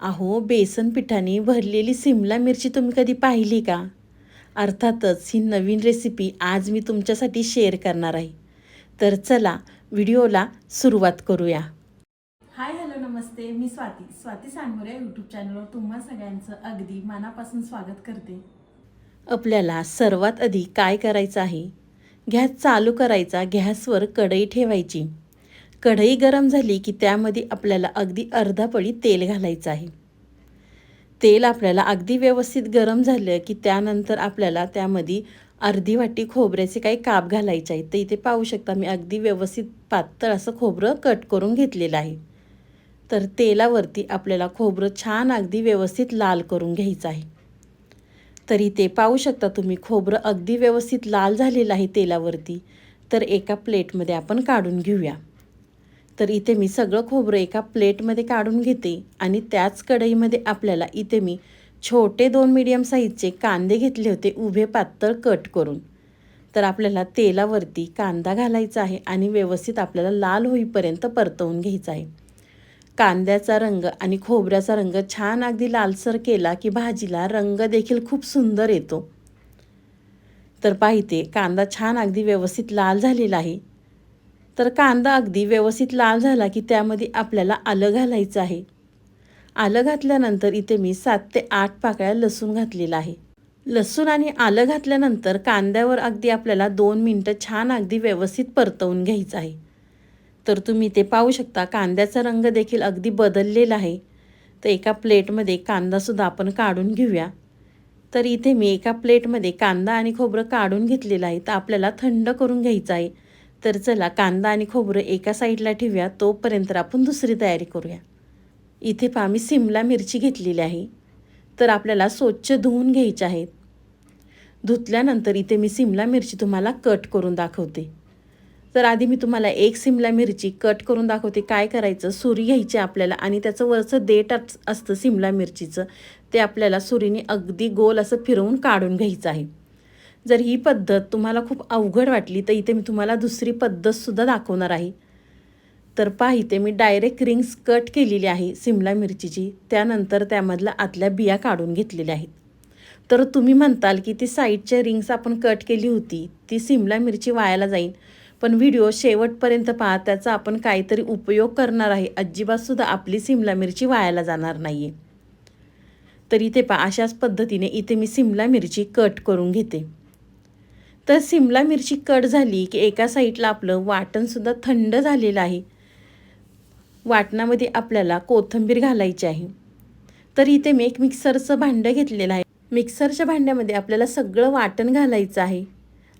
अहो बेसन पिठाने भरलेली सिमला मिरची तुम्ही कधी पाहिली का? अर्थातच ही नवीन रेसिपी आज मी तुमच्यासाठी शेअर करणार आहे. तर चला व्हिडिओला सुरुवात करूया. हाय हॅलो नमस्ते. मी स्वाती. स्वाती सांगोरे यूट्यूब चॅनलवर तुम्हा सगळ्यांचं अगदी मनापासून स्वागत करते. आपल्याला सर्वात आधी काय करायचं आहे? गॅस चालू करायचा गॅसवर कढई ठेवायची. कढई गरम झाली की त्यामध्ये आपल्याला अगदी अर्धा पळी तेल घालायचं आहे. तेल आपल्याला अगदी व्यवस्थित गरम झालं की त्यानंतर आपल्याला त्यामध्ये अर्धी वाटी खोबऱ्याचे काही काप घालायचे आहेत. तर इथे पाहू शकता मी अगदी व्यवस्थित पातळ असं खोबरं कट करून घेतलेलं आहे. तर तेलावरती आपल्याला खोबरं छान अगदी व्यवस्थित लाल करून घ्यायचं आहे. तर इथे पाहू शकता तुम्ही खोबरं अगदी व्यवस्थित लाल झालेलं आहे तेलावरती. तर एका प्लेटमध्ये आपण काढून घेऊया. तर इथे मी सगळं खोबरं एका प्लेटमध्ये काढून घेते आणि त्याच कढईमध्ये आपल्याला इथे मी छोटे दोन मीडियम साईजचे कांदे घेतले होते उभे पातळ कट करून. तर आपल्याला तेलावरती कांदा घालायचा आहे आणि व्यवस्थित आपल्याला लाल होईपर्यंत परतवून घ्यायचा आहे. कांद्याचा रंग आणि खोबऱ्याचा रंग छान अगदी लालसर केला की भाजीला रंग देखील खूप सुंदर येतो. तर पाहिते कांदा छान अगदी व्यवस्थित लाल झालेला आहे. तर कांदा अगदी व्यवस्थित लाल झाला की त्यामध्ये आपल्याला आलं घालायचं आहे. आलं घातल्यानंतर इथे मी सात ते आठ पाकळ्या लसूण घातलेला आहे. लसूण आणि आलं घातल्यानंतर कांद्यावर अगदी आपल्याला दोन मिनटं छान अगदी व्यवस्थित परतवून घ्यायचं आहे. तर तुम्ही ते पाहू शकता कांद्याचा रंग देखील अगदी बदललेला आहे. तर एका प्लेटमध्ये कांदासुद्धा आपण काढून घेऊया. तर इथे मी एका प्लेटमध्ये कांदा आणि खोबरं काढून घेतलेलं आहे. तर आपल्याला थंड करून घ्यायचं आहे. तर चला कांदा आणि खोबरं एका साईडला ठेवूया. तोपर्यंत आपण दुसरी तयारी करूया. इथे पहा मी सिमला मिरची घेतलेली आहे. तर आपल्याला स्वच्छ धुवून घ्यायच्या आहेत. धुतल्यानंतर इथे मी सिमला मिरची तुम्हाला कट करून दाखवते. तर आधी मी तुम्हाला एक सिमला मिरची कट करून दाखवते. काय करायचं? सुरी घ्यायची आपल्याला आणि त्याचं वरचं देठ असतं सिमला मिरचीचं. ते आपल्याला सुरीने अगदी गोल असं फिरवून काढून घ्यायचं आहे. जर ही पद्धत तुम्हाला खूप अवघड वाटली तर इथे मी तुम्हाला दुसरी पद्धतसुद्धा दाखवणार आहे. तर पहा इथे मी डायरेक्ट रिंग्स कट केलेली आहे सिमला मिरचीची. त्यानंतर त्यामधल्या आतल्या बिया काढून घेतलेल्या आहेत. तर तुम्ही म्हणताल की ती साईडच्या रिंग्स आपण कट केली होती ती सिमला मिरची वायाला जाईल पण व्हिडिओ शेवटपर्यंत पहा त्याचा आपण काहीतरी उपयोग करणार आहे. अजिबातसुद्धा आपली सिमला मिरची वायाला जाणार नाही आहे तर इथे पहा अशाच पद्धतीने इथे मी सिमला मिरची कट करून घेते. तर सिमला मिरची कट झाली की एका साईडला आपलं वाटणसुद्धा थंड झालेलं आहे. वाटणामध्ये आपल्याला कोथिंबीर घालायची आहे. तर इथे मी एक मिक्सरचं भांडं घेतलेलं आहे. मिक्सरच्या भांड्यामध्ये आपल्याला सगळं वाटण घालायचं आहे.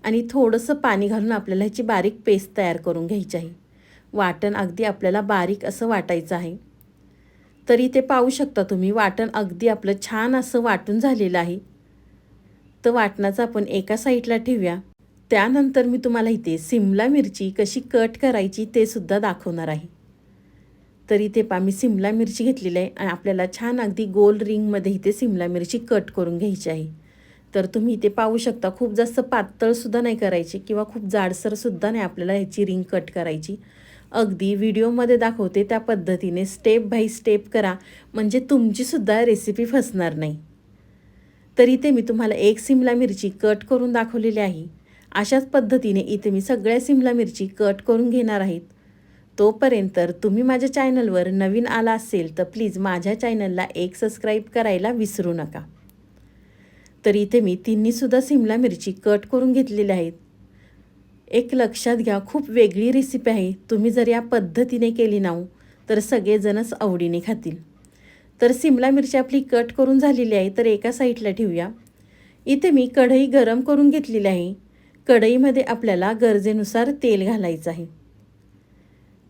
आणि थोडंसं पाणी घालून आपल्याला ह्याची बारीक पेस्ट तयार करून घ्यायची आहे. वाटण अगदी आपल्याला बारीक असं वाटायचं आहे. तरी ते पाहू शकता तुम्ही वाटण अगदी आपलं छान असं वाटून झालेलं आहे. तर वाटणाचं आपण एका साईडला ठेवूया. त्यानंतर मी तुम्हाला इथे सिमला मिरची कशी कट करायची ते सुद्धा दाखवणार आहे. तर इथे पा मी सिमला मिरची घेतलेली आहे आणि आपल्याला छान अगदी गोल रिंगमध्ये इथे सिमला मिरची कट करून घ्यायची आहे. तर तुम्ही इथे पाहू शकता खूप जास्त पातळसुद्धा नाही करायची किंवा खूप जाडसरसुद्धा नाही आपल्याला ह्याची रिंग कट करायची. अगदी व्हिडिओमध्ये दाखवते त्या पद्धतीने स्टेप बाय स्टेप करा म्हणजे तुमचीसुद्धा रेसिपी फसणार नाही. तर इथे मी तुम्हाला एक सिमला मिरची कट करून दाखवलेली आहे. अशाच पद्धतीने इथे मी सगळ्या सिमला मिरची कट करून घेणार आहेत. तोपर्यंत तुम्ही माझ्या चॅनलवर नवीन आला असेल तर प्लीज माझ्या चॅनलला एक सबस्क्राईब करायला विसरू नका. तर इथे मी तिन्हीसुद्धा सिमला मिरची कट करून घेतलेल्या आहेत. एक लक्षात घ्या खूप वेगळी रेसिपी आहे. तुम्ही जर या पद्धतीने केली नाऊ तर सगळेजणच आवडीने खातील. तर सिमला मिरची आपली कट करून झालेली आहे तर एका साईडला ठेवूया. इथे मी कढई गरम करून घेतलेली आहे. कढईमध्ये आपल्याला गरजेनुसार तेल घालायचं आहे.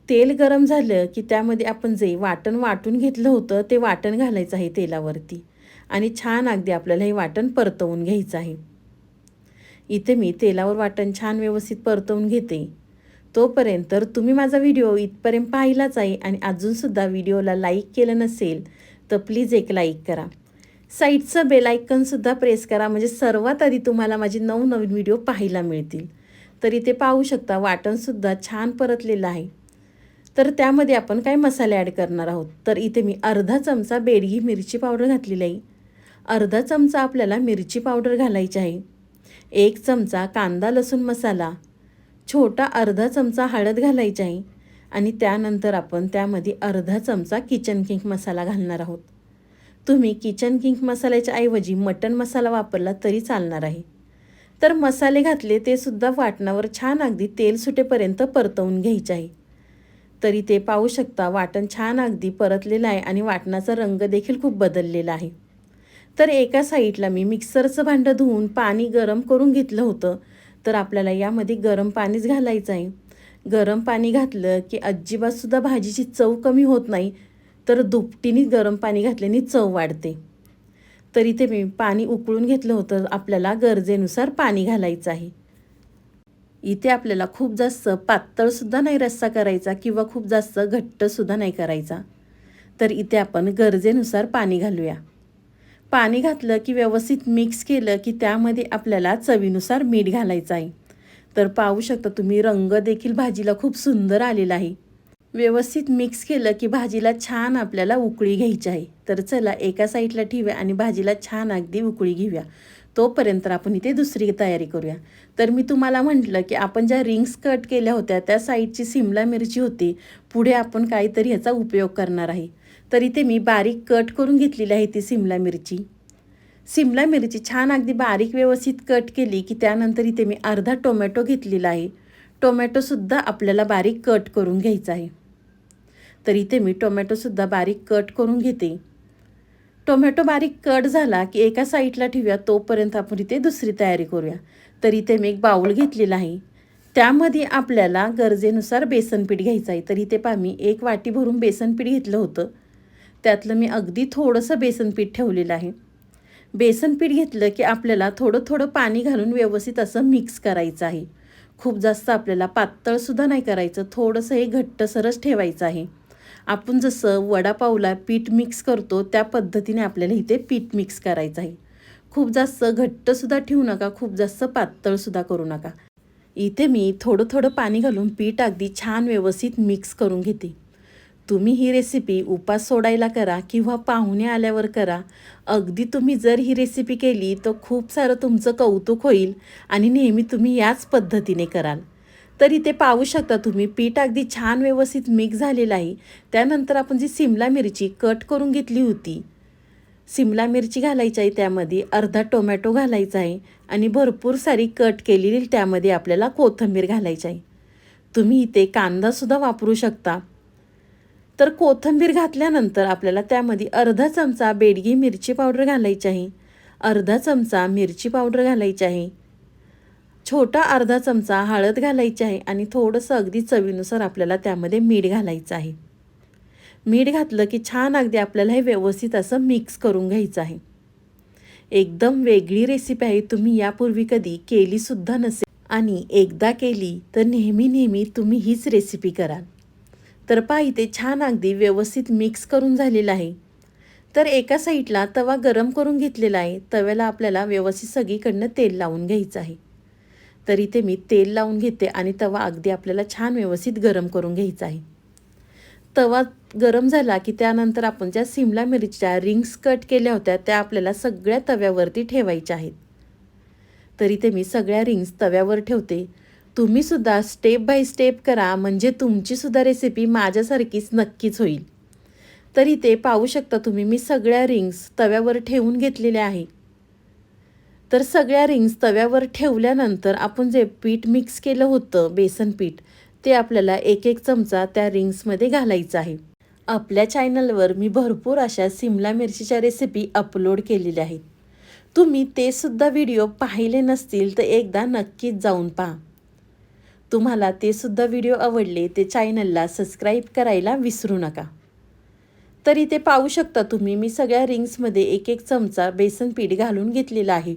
तेल गरम झालं की त्यामध्ये आपण जे वाटण वाटून घेतलं होतं ते वाटण घालायचं आहे तेलावरती. आणि छान अगदी आपल्याला हे वाटण परतवून घ्यायचं आहे. इथे मी तेलावर वाटण छान व्यवस्थित परतवून घेते. तोपर्यंत तुम्ही माझा व्हिडिओ इथपर्यंत पाहिलाच आहे आणि अजूनसुद्धा व्हिडिओला लाईक केलं नसेल तर प्लीज एक लाईक करा. साईडचं बेलायकनसुद्धा प्रेस करा म्हणजे सर्वात आधी तुम्हाला माझे नवनवीन व्हिडिओ पाहायला मिळतील. तर इथे पाहू शकता वाटणसुद्धा छान परतलेलं आहे. तर त्यामध्ये आपण काय मसाले ॲड करणार आहोत? तर इथे मी अर्धा चमचा बेडगी मिरची पावडर घातलेली आहे. अर्धा चमचा आपल्याला मिरची पावडर घालायची आहे. एक चमचा कांदा लसूण मसाला. छोटा अर्धा चमचा हळद घालायची आहे. आणि त्यानंतर आपण त्यामध्ये अर्धा चमचा किचन किंग मसाला घालणार आहोत. तुम्ही किचन किंग मसाल्याच्या ऐवजी मटन मसाला वापरला तरी चालणार आहे. तर मसाले घातले ते सुद्धा वाटणावर छान अगदी तेल सुटेपर्यंत परतवून घ्यायचे आहे. तरी ते पाहू शकता वाटण छान अगदी परतलेलं आहे आणि वाटणाचा रंग देखील खूप बदललेला आहे. तर एका साईडला मी मिक्सरचं भांडं धुवून पाणी गरम करून घेतलं होतं. तर आपल्याला यामध्ये गरम पाणीच घालायचं आहे. गरम पाणी घातलं की अजिबातसुद्धा भाजीची चव कमी होत नाही तर दुपटीने गरम पाणी घातल्याने चव वाढते. तरी ते मी पाणी उकळून घेतलं होतं आपल्याला गरजेनुसार पाणी घालायचं आहे. इथे आपल्याला खूप जास्त पातळसुद्धा नाही रस्सा करायचा किंवा खूप जास्त घट्टसुद्धा नाही करायचा. तर इथे आपण गरजेनुसार पाणी घालूया. पाणी घातलं की व्यवस्थित मिक्स केलं की त्यामध्ये आपल्याला चवीनुसार मीठ घालायचं आहे. तर पाहू शकता तुम्ही रंग देखील भाजीला खूप सुंदर आलेला आहे. व्यवस्थित मिक्स केलं की भाजीला छान आपल्याला उकळी घ्यायची आहे. तर चला एका साईडला ठेव्या आणि भाजीला छान अगदी उकळी घेऊया. तोपर्यंत आपण इथे दुसरी तयारी करूया. तर मी तुम्हाला म्हटलं की आपण ज्या रिंग्स कट केल्या होत्या त्या साईडची सिमला मिरची होती पुढे आपण काहीतरी ह्याचा उपयोग करणार आहे. तर इथे मी बारीक कट करून घेतलेली आहे ती सिमला मिरची. सिमला मिरची छान अगदी बारीक व्यवस्थित कट केली की त्यानंतर इथे मी अर्धा टोमॅटो घेतलेला आहे. टोमॅटोसुद्धा आपल्याला बारीक कट करून घ्यायचा आहे. तर इथे मी टोमॅटोसुद्धा बारीक कट करून घेते. टोमॅटो बारीक कट झाला की एका साईडला ठेवूया तोपर्यंत आपण इथे दुसरी तयारी करूया. तर इथे मी एक बाऊल घेतलेला आहे. त्यामध्ये आपल्याला गरजेनुसार बेसनपीठ घ्यायचं आहे. तर इथे पहा मी एक वाटी भरून बेसनपीठ घेतलं होतं. त्यातलं मी अगदी थोडंसं बेसनपीठ ठेवलेलं आहे. बेसन पीठ घेतलं की आपल्याला थोडं थोडं पाणी घालून व्यवस्थित असं मिक्स करायचं आहे. खूप जास्त आपल्याला पातळसुद्धा नाही करायचं थोडंसं हे घट्टसरच ठेवायचं आहे. आपण जसं वडापावला पीठ मिक्स करतो त्या पद्धतीने आपल्याला इथे पीठ मिक्स करायचं आहे. खूप जास्त घट्टसुद्धा ठेवू नका खूप जास्त पातळसुद्धा करू नका. इथे मी थोडं थोडं पाणी घालून पीठ अगदी छान व्यवस्थित मिक्स करून घेते. तुम्ही ही रेसिपी उपास सोडायला करा किंवा पाहुणे आल्यावर करा. अगदी तुम्ही जर ही रेसिपी केली तर खूप सारं तुमचं कौतुक होईल आणि नेहमी तुम्ही याच पद्धतीने कराल. तर इथे पाहू शकता तुम्ही पीठ अगदी छान व्यवस्थित मिक्स झालेलं आहे. त्यानंतर आपण जी सिमला मिरची कट करून घेतली होती सिमला मिरची घालायची आहे त्यामध्ये अर्धा टोमॅटो घालायचा आहे आणि भरपूर सारी कट केलेली त्यामध्ये आपल्याला कोथिंबीर घालायची आहे. तुम्ही इथे कांदासुद्धा वापरू शकता. तर कोथिंबीर घातल्यानंतर आपल्याला त्यामध्ये अर्धा चमचा बेडगी मिरची पावडर घालायची आहे. अर्धा चमचा मिरची पावडर घालायची आहे. छोटा अर्धा चमचा हळद घालायची आहे आणि थोडंसं अगदी चवीनुसार आपल्याला त्यामध्ये मीठ घालायचं आहे. मीठ घातलं की छान अगदी आपल्याला हे व्यवस्थित असं मिक्स करून घ्यायचं आहे. एकदम वेगळी रेसिपी आहे. तुम्ही यापूर्वी कधी केलीसुद्धा नसेल. आणि एकदा केली तर नेहमी नेहमी तुम्ही हीच रेसिपी कराल. तर पहा इथे छान अगदी व्यवस्थित मिक्स करून झालेलं आहे. तर एका साईडला तवा गरम करून घेतलेला आहे. तव्याला आपल्याला व्यवस्थित सगळीकडनं तेल लावून घ्यायचं आहे. तर इथे मी तेल लावून घेते आणि तवा अगदी आपल्याला छान व्यवस्थित गरम करून घ्यायचा आहे. तवा गरम झाला की त्यानंतर आपण ज्या सिमला मिरच्या रिंग्स कट केल्या होत्या त्या आपल्याला सगळ्या तव्यावरती ठेवायच्या आहेत. तर इथे मी सगळ्या रिंग्स तव्यावर ठेवते. तुम्हीसुद्धा स्टेप बाय स्टेप करा म्हणजे तुमचीसुद्धा रेसिपी माझ्यासारखीच नक्कीच होईल. तर इथे पाहू शकता तुम्ही मी सगळ्या रिंग्स तव्यावर ठेवून घेतलेल्या आहे. तर सगळ्या रिंग्स तव्यावर ठेवल्यानंतर आपण जे पीठ मिक्स केलं होतं बेसन पीठ ते आपल्याला एक एक चमचा त्या रिंग्समध्ये घालायचं आहे. आपल्या चॅनलवर मी भरपूर अशा सिमला मिरचीच्या रेसिपी अपलोड केलेल्या आहेत. तुम्ही ते सुद्धा व्हिडिओ पाहिले नसतील तर एकदा नक्कीच जाऊन पहा. तुम्हाला ते सुद्धा व्हिडिओ आवडले ते चॅनलला सबस्क्राईब करायला विसरू नका. तर इथे पाहू शकता तुम्ही मी सगळ्या रिंग्समध्ये एक एक चमचा बेसन पीठ घालून घेतलेला आहे.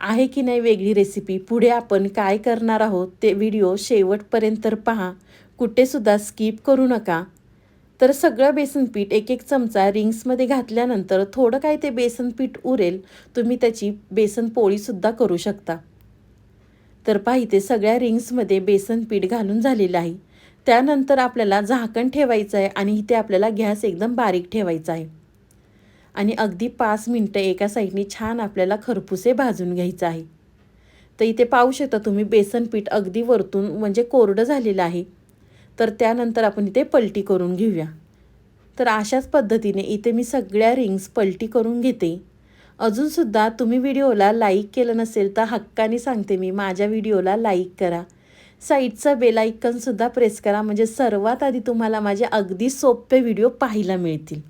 आहे की नाही वेगळी रेसिपी पुढे आपण काय करणार आहोत ते व्हिडिओ शेवटपर्यंत तर पहा. कुठेसुद्धा स्किप करू नका. तर सगळं बेसन पीठ एक एक चमचा रिंग्समध्ये घातल्यानंतर थोडं काय ते बेसन पीठ उरेल तुम्ही त्याची बेसन पोळीसुद्धा करू शकता. तर पहा इथे सगळ्या रिंग्समध्ये बेसन पीठ घालून झालेलं आहे. त्यानंतर आपल्याला झाकण ठेवायचं आहे आणि इथे आपल्याला गॅस एकदम बारीक ठेवायचा आहे. आणि अगदी पाच मिनटं एका साईडने छान आपल्याला खरपुसे भाजून घ्यायचं आहे. तर इथे पाहू शकता तुम्ही बेसन पीठ अगदी वरतून म्हणजे कोरडं झालेलं आहे. तर त्यानंतर आपण इथे पलटी करून घेऊया. तर अशाच पद्धतीने इथे मी सगळ्या रिंग्स पलटी करून घेते. अजूनसुद्धा तुम्ही व्हिडिओला लाईक केलं नसेल तर हक्काने सांगते मी माझ्या व्हिडिओला लाईक करा. साईडचं बेलायकनसुद्धा प्रेस करा म्हणजे सर्वात आधी तुम्हाला माझे अगदी सोपे व्हिडिओ पाहायला मिळतील.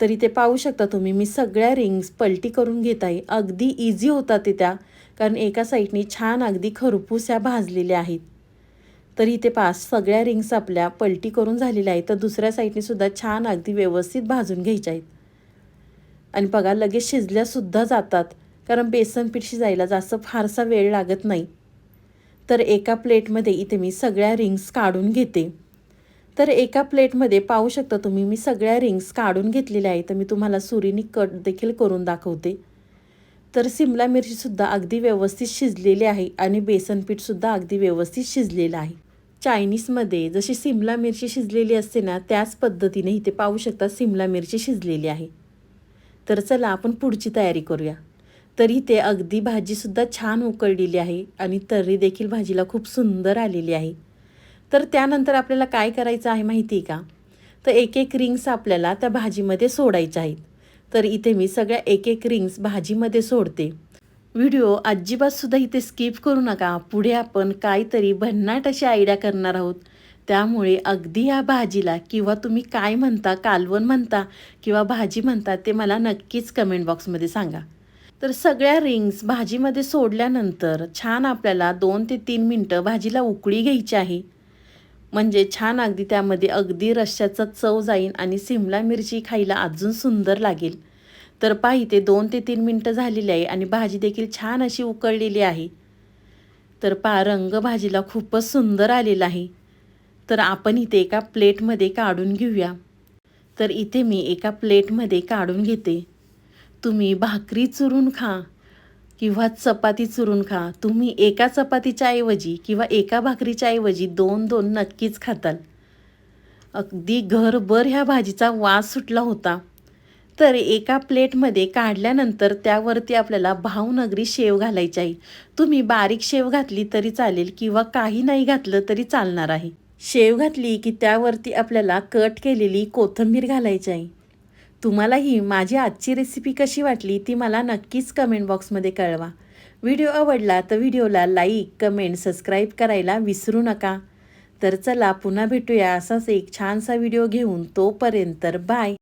तरी ते पाहू शकता तुम्ही मी सगळ्या रिंग्स पलटी करून घेत आहे. अगदी इझी होतात ते त्या कारण एका साईडने छान अगदी खरपूस ह्या भाजलेल्या आहेत. तर इथे पास सगळ्या रिंग्स आपल्या पलटी करून झालेल्या आहेत तर दुसऱ्या साईडने सुद्धा छान अगदी व्यवस्थित भाजून घ्यायच्या आहेत. आणि बघा लगेच शिजल्यासुद्धा जातात. कारण बेसन पीठ शिजायला जास्त फारसा वेळ लागत नाही. तर एका प्लेटमध्ये इथे मी सगळ्या रिंग्स काढून घेते. तर एका प्लेटमध्ये पाहू शकता तुम्ही मी सगळ्या रिंग्स काढून घेतलेल्या आहेत. तर मी तुम्हाला सुरीनी कट देखील करून दाखवते. तर सिमला मिरचीसुद्धा अगदी व्यवस्थित शिजलेली आहे आणि बेसन पीठसुद्धा अगदी व्यवस्थित शिजलेलं आहे. चायनीजमध्ये जशी सिमला मिरची शिजलेली असते ना त्याच पद्धतीने इथे पाहू शकता सिमला मिरची शिजलेली आहे. तर चला आपण पुढची तयारी करूया. तर इथे अगदी भाजीसुद्धा छान उकळलेली आहे आणि तर्री देखील भाजीला खूप सुंदर आलेली आहे. तर त्यानंतर आपल्याला काय करायचं आहे माहिती आहे का? तर एक एक रिंग्स आपल्याला त्या भाजीमध्ये सोडायच्या आहेत. तर इथे मी सगळ्या एक एक रिंग्स भाजीमध्ये सोडते. व्हिडिओ अजिबातसुद्धा इथे स्किप करू नका. पुढे आपण काहीतरी भन्नाट अशी आयडिया करणार आहोत. त्यामुळे अगदी या भाजीला किंवा तुम्ही काय म्हणता कालवण म्हणता किंवा भाजी म्हणता ते मला नक्कीच कमेंट बॉक्समध्ये सांगा. तर सगळ्या रिंग्स भाजीमध्ये सोडल्यानंतर छान आपल्याला दोन ते तीन मिनटं भाजीला उकळी घ्यायची आहे. म्हणजे छान अगदी त्यामध्ये अगदी रश्श्याचा चव जाईल आणि सिमला मिरची खायला अजून सुंदर लागेल. तर पहा इथे दोन ते तीन मिनटं झालेली आहे आणि भाजी देखील छान अशी उकळलेली आहे. तर पा रंग भाजीला खूपच सुंदर आलेला आहे. तर आपण इथे एका प्लेटमध्ये काढून घेऊया. तर इथे मी एका प्लेटमध्ये काढून घेते. तुम्ही भाकरी चुरून खा किंवा चपाती चुरून खा. तुम्ही एका चपातीच्या ऐवजी किंवा एका भाकरीच्या ऐवजी दोन दोन नक्कीच खाताल. अगदी घरभर ह्या भाजीचा वास सुटला होता. तर एका प्लेटमध्ये काढल्यानंतर त्यावरती आपल्याला भावनगरी शेव घालायची आहे. तुम्ही बारीक शेव घातली तरी चालेल किंवा काही नाही घातलं तरी चालणार आहे. शेव घातली की त्यावरती आपल्याला कट केलेली कोथिंबीर घालायची आहे तुम्हालाही माझी आजची रेसिपी कशी वाटली ती मला नक्कीच कमेंट बॉक्समध्ये कळवा. व्हिडिओ आवडला तर व्हिडिओला लाईक कमेंट सबस्क्राईब करायला विसरू नका. तर चला पुन्हा भेटूया असाच एक छानसा व्हिडिओ घेऊन तोपर्यंत बाय